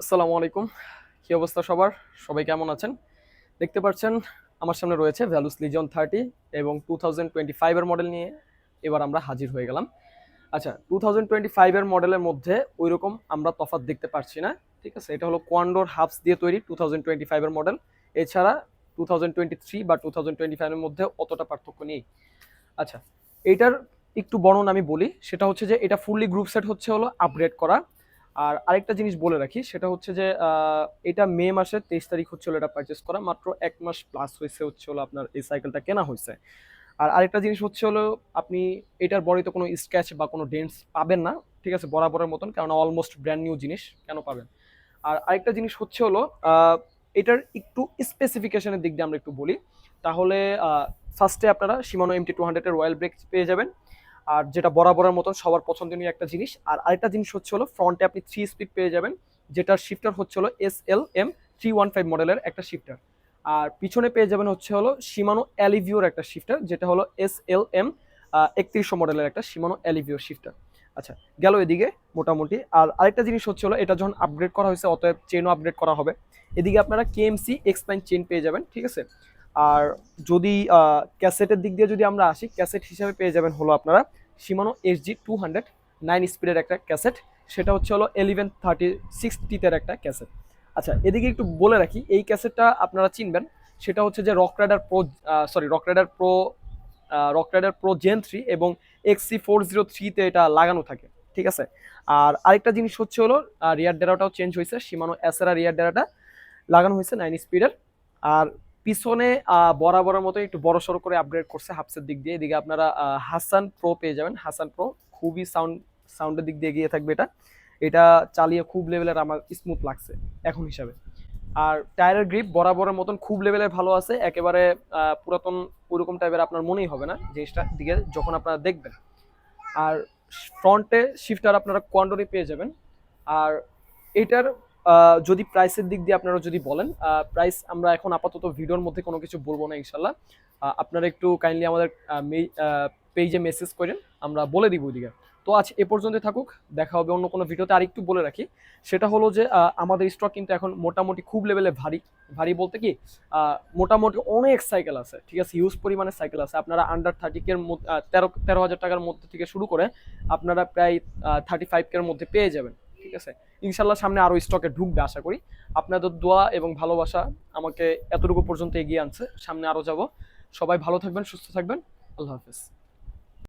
আসসালামু আলাইকুম। কি অবস্থা সবার? সবাই কেমন আছেন? দেখতে পাচ্ছেন, আমার সামনে রয়েছে ভ্যালুস লিজন থার্টি এবং টু থাউজেন্ড টোয়েন্টি ফাইভের মডেল নিয়ে এবার আমরা হাজির হয়ে গেলাম। আচ্ছা টু থাউজেন্ড টোয়েন্টি ফাইভের মডেলের মধ্যে ওই রকম আমরা তফাৎ দেখতে পারছি না, ঠিক আছে? এটা হলো কোয়ান্ডোর হাফস দিয়ে তৈরি টু থাউজেন্ড টোয়েন্টি ফাইভের মডেল এছাড়া টু থাউজেন্ড টোয়েন্টি থ্রি বা টু থাউজেন্ড টোয়েন্টি ফাইভের মধ্যে অতটা পার্থক্য নেই। আচ্ছা এইটার একটু বর্ণনা আমি বলি। সেটা হচ্ছে যে এটা ফুললি গ্রুপ সেট হচ্ছে হলো আপগ্রেড করা। আর আরেকটা জিনিস বলে রাখি, সেটা হচ্ছে যে এটা মে মাসের তেইশ তারিখ হচ্ছে এটা পারচেস করা, মাত্র এক মাস প্লাস হয়েছে হচ্ছে হলো আপনার এই সাইকেলটা কেনা হয়েছে। আর আরেকটা জিনিস হচ্ছে হলো, আপনি এটার বডিতে কোনো স্ক্র্যাচ বা কোনো ডেন্টস পাবেন না, ঠিক আছে? বরাবরের মতন কারণ অলমোস্ট ব্র্যান্ড নিউ জিনিস, কেন পাবেন? আর আরেকটা জিনিস হচ্ছে হলো এটার একটু স্পেসিফিকেশনের দিক দিয়ে আমরা একটু বলি। তাহলে ফার্স্টে আপনারা সীমানো এমটি টু হান্ড্রেডের রয়্যাল ব্রেক পেয়ে যাবেন। আর যেটা বরাবরের মতন সবার পছন্দনীয় একটা জিনিস। আর আরেকটা জিনিস হচ্ছে হলো ফ্রন্টে আপনি থ্রি স্পিড পেয়ে যাবেন, যেটার শিফটার হচ্ছে হলো S L M three one five মডেলের একটা শিফটার আর পিছনে পেয়ে যাবেন হচ্ছে হলো সীমানো অ্যালিভিওর একটা শিফটার যেটা হলো এস এল এম একত্রিশশো মডেলের একটা সীমানো অ্যালিভিওর শিফটার আচ্ছা গেল এদিকে মোটামুটি। আর আরেকটা জিনিস হচ্ছে হলো, এটা যখন আপগ্রেড করা হয়েছে, অতএব চেনও আপগ্রেড করা হবে। এদিকে আপনারা কেএমসি এক্সপ্যান্ড চেন পেয়ে যাবেন, ঠিক আছে? আর যদি ক্যাসেটের দিক দিয়ে যদি আমরা আসি, ক্যাসেট হিসাবে পেয়ে যাবেন হলো আপনারা Shimano SG two hundred nine স্পিডের একটা ক্যাসেট। সেটা হচ্ছে হলো এলিভেন থার্টি সিক্স টিতের একটা ক্যাসেট। আচ্ছা এদিকে একটু বলে রাখি, এই ক্যাসেটটা আপনারা চিনবেন, সেটা হচ্ছে যে rock rider pro sorry rock rider pro rock rider pro gen three এবং এক্সি ফোর জিরো থ্রিতে এটা লাগানো থাকে, ঠিক আছে? আর আরেকটা জিনিস হচ্ছে হলো রিয়ার ডেরাটাও চেঞ্জ হয়েছে সীমানো এসেরা রিয়ার ডেরাটা লাগানো হয়েছে নাইন স্পিডের আর পিছনে বরাবরের মতো একটু বড় সড়ো করে আপগ্রেড করছে হাফসের দিক দিয়ে। এদিকে আপনারা হাসান প্রো পেয়ে যাবেন। হাসান প্রো খুবই সাউন্ড সাউন্ডের দিক দিয়ে এগিয়ে থাকবে এটা। এটা চালিয়ে খুব লেভেলের আমার স্মুথ লাগছে এখন হিসাবে। আর টায়ারের গ্রিপ বরাবরের মতন খুব লেভেলের ভালো আছে। একেবারে পুরাতন ওইরকম টাইপের আপনার মনেই হবে না জিনিসটা। দিকে যখন আপনারা দেখবেন। আর ফ্রন্টে শিফটার আপনারা কোয়ান্ডোরি পেয়ে যাবেন। আর এটার যদি প্রাইসের দিক দিয়ে আপনারা যদি বলেন প্রাইস আমরা এখন আপাতত ভিডিওর মধ্যে কোনো কিছু বলব না ইনশাল্লাহ। আপনারা একটু কাইন্ডলি আমাদের পেজে মেসেজ করেন, আমরা বলে দিব ওইদিকে। তো আজ এ পর্যন্ত থাকুক, দেখা হবে অন্য কোনো ভিডিওতে আর একটু বলে রাখি, সেটা হলো যে আমাদের স্টক কিন্তু এখন মোটামুটি খুব লেভেলে ভারী। ভারী বলতে কি মোটামুটি অনেক সাইকেল আছে, ঠিক আছে? হিউজ পরিমাণে সাইকেল আছে। আপনারা আন্ডার থার্টি কের মধ্যে তেরো তেরো হাজার টাকার মধ্যে থেকে শুরু করে আপনারা প্রায় থার্টি ফাইভ কের মধ্যে পেয়ে যাবেন। ঠিক আছে? ইনশাল্লাহ সামনে আরও স্টকে ঢুকবে আশা করি। আপনাদের দোয়া এবং ভালোবাসা আমাকে এতটুকু পর্যন্ত এগিয়ে আনছে। সামনে আরও যাব। সবাই ভালো থাকবেন, সুস্থ থাকবেন। আল্লাহ হাফেজ।